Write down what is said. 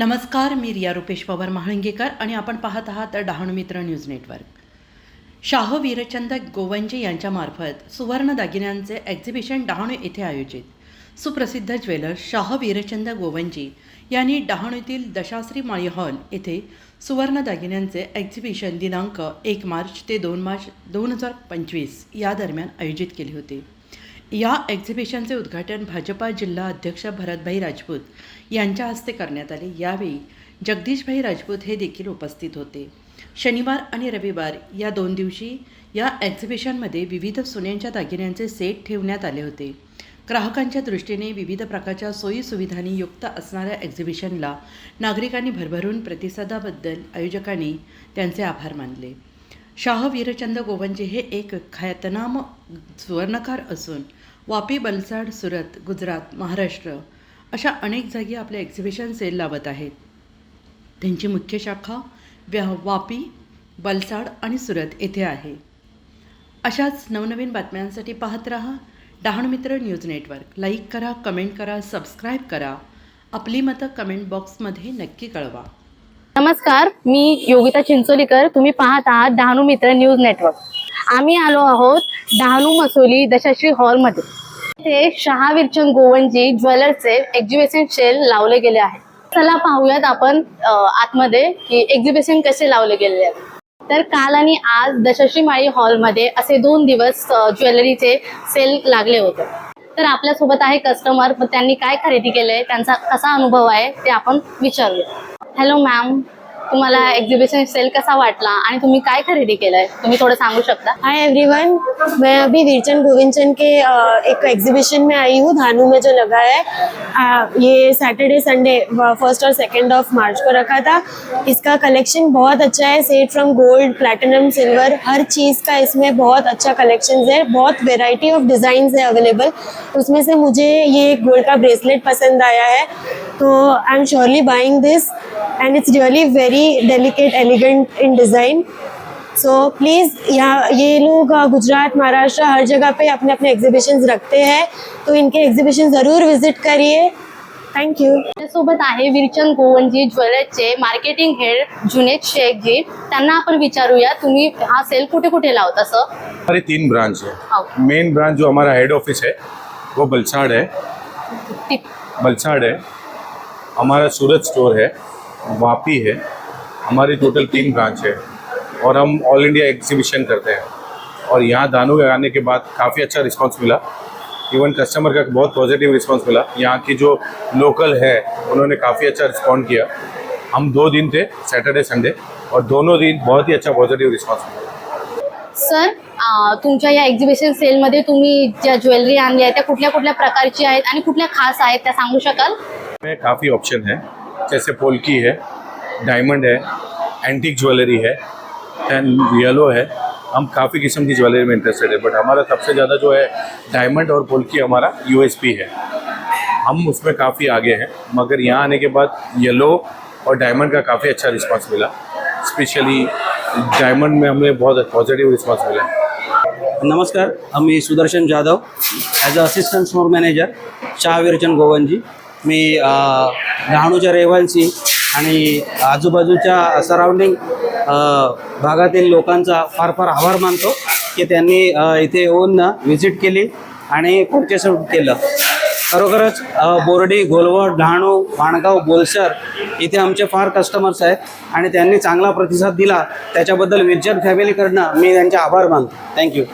नमस्कार मी रिया रुपेश पवार महाळंगेकर आणि आपण पाहत आहात डहाणू मित्र न्यूज नेटवर्क. शाह वीरचंद गोवंजे यांच्यामार्फत सुवर्ण दागिन्यांचे एक्झिबिशन डहाणू येथे आयोजित. सुप्रसिद्ध ज्वेलर शाह वीरचंद गोवंजी यांनी डहाणूतील दशाश्री माळी हॉल येथे सुवर्ण दागिन्यांचे एक्झिबिशन दिनांक एक मार्च ते दोन मार्च दोन हजार पंचवीस या दरम्यान आयोजित केले होते. या एक्झिबिशनचे उद्घाटन भाजपा जिल्हा अध्यक्ष भरतभाई राजपूत यांच्या हस्ते करण्यात आले. यावेळी जगदीशभाई राजपूत हे देखील उपस्थित होते. शनिवार आणि रविवार या दोन दिवशी या एक्झिबिशनमध्ये विविध सोन्यांच्या दागिन्यांचे सेट ठेवण्यात आले होते. ग्राहकांच्या दृष्टीने विविध प्रकारच्या सोयी सुविधांनी युक्त असणाऱ्या एक्झिबिशनला नागरिकांनी भरभरून प्रतिसादाबद्दल आयोजकांनी त्यांचे आभार मानले. शाह वीरचंद गोवंजे हे एक ख्यातनाम सुवर्णकार असून वापी बलसाड सुरत गुजरात महाराष्ट्र अशा अनेक जागी आपले एक्झिबिशन सेल लावत आहेत. त्यांची मुख्य शाखा व्या वापी बलसाड आणि सुरत येथे आहे. अशाच नवनवीन बातम्यांसाठी पाहत रहा Dahanu Mitra news network. Like करा कमेंट करा सबस्क्राईब करा. आपली मतं कमेंट बॉक्समध्ये नक्की कळवा. नमस्कार मी योगिता चिंचोलीकर. तुम्ही पाहत आहात डहाणू मित्र न्यूज नेटवर्क. आम्ही आलो आहोत डहाणू मसोली दशाश्री हॉलमध्ये. इथे शहावीरचंद गोवंजी ज्वेलरचे एक्झिबिशन सेल लावले गेले आहेत. चला पाहूयात आपण आतमध्ये की एक्झिबिशन कसे लावले गेले आहेत. तर काल आणि आज दशशी माळी हॉलमध्ये असे दोन दिवस ज्वेलरीचे सेल लागले होते. तर आपल्यासोबत आहे कस्टमर त्यांनी काय खरेदी केलंय त्यांचा कसा अनुभव आहे ते आपण विचारूया. हॅलो मॅम तुम्हाला एक्झिबिशन सेल कसा वाटला आणि तुम्ही काय खरेदी केलंय? तुम्ही थोडं सांगू शकता? हाय एवरीवन मैं अभी वीरचंद गोविंदचंद के एक एग्जीबिशन में आई हूँ धानू में जो लगा है। अ, ये सैटरडे संडे फ़र्स्ट और सेकेंड ऑफ़ मार्च को रखा था। इसका कलेक्शन बहुत अच्छा है। Set from gold platinum silver हर चीज़ का इसमें बहुत अच्छा कलेक्शन है। बहुत वेराइटी ऑफ़ डिज़ाइन है अवेलेबल उसमें से मुझे ये गोल्ड का ब्रेसलेट पसंद आया है। तो I am surely buying this and it's really very delicate elegant in design so please यहाँ ये लोग अ, गुजरात महाराष्ट्र हर जगह पे अपने अपने एग्जीबिशंस रखते हैं तो इनके एग्जीबिशन ज़रूर विजिट करिए। थैंक यू सोबत आहे वीरचंद गोवंजी ज्वेलर्सचे मार्केटिंग हेड जुनेद शेख जी त्यांना आपण विचारूया तुम्ही हा सेल कुठे कुठे लावता सर हमारे तीन ब्रांच है. हाँ। मेन ब्रांच जो हमारा हेड ऑफिस है वो बलसाड़ है. बलसाड़ है. हमारा सूरत स्टोर है, वापी है, हमारी टोटल तीन ब्रांच है और हम ऑल इंडिया एग्जीबिशन करते हैं। और यहाँ दानू आने के बाद काफ़ी अच्छा रिस्पांस मिला। इवन कस्टमर का बहुत पॉजिटिव रिस्पांस मिला। यहाँ की जो लोकल है, उन्होंने काफ़ी अच्छा रिस्पॉन्ड किया। हम दो दिन थे सैटरडे संडे और दोनों दिन बहुत ही अच्छा पॉजिटिव रिस्पॉन्स मिला। सर तुमच्या या एक्झिबिशन सेलमध्ये तुम्ही ज्या ज्वेलरी आणली आहे त्या कुठल्या कुठल्या प्रकारची खास त्या सांगू शकाल? में काफ़ी ऑप्शन है। जैसे पोल्की है डायमंड है एंटीक ज्वेलरी है एंड येलो है। हम काफ़ी किस्म की ज्वेलरी में इंटरेस्टेड है बट हमारा सबसे ज़्यादा जो है डायमंड और पोल्की हमारा यूएसपी है। हम उसमें काफ़ी आगे हैं, मगर यहाँ आने के बाद येलो और डायमंड का काफ़ी अच्छा रिस्पांस मिला। स्पेशली डायमंड में हमें बहुत पॉजिटिव रिस्पांस मिला। नमस्कार मी Sudarshan Jadhav assistant store manager Shah manager Govan Govanji मी डहाणूच्या रहिवासी आणि आजूबाजूच्या सराउंडिंग भागातील लोकांचा फार फार आभार मानतो की त्यांनी इथे येऊन व्हिजिट केली आणि परचेस केलं. खरोखरच बोर्डी घोलवड डहाणू माणगाव बोलसर इथे आमचे फार कस्टमर्स आहेत आणि त्यांनी चांगला प्रतिसाद दिला. त्याच्याबद्दल विरचंद फॅमिलीकडनं मी त्यांचे आभार मानतो. थँक्यू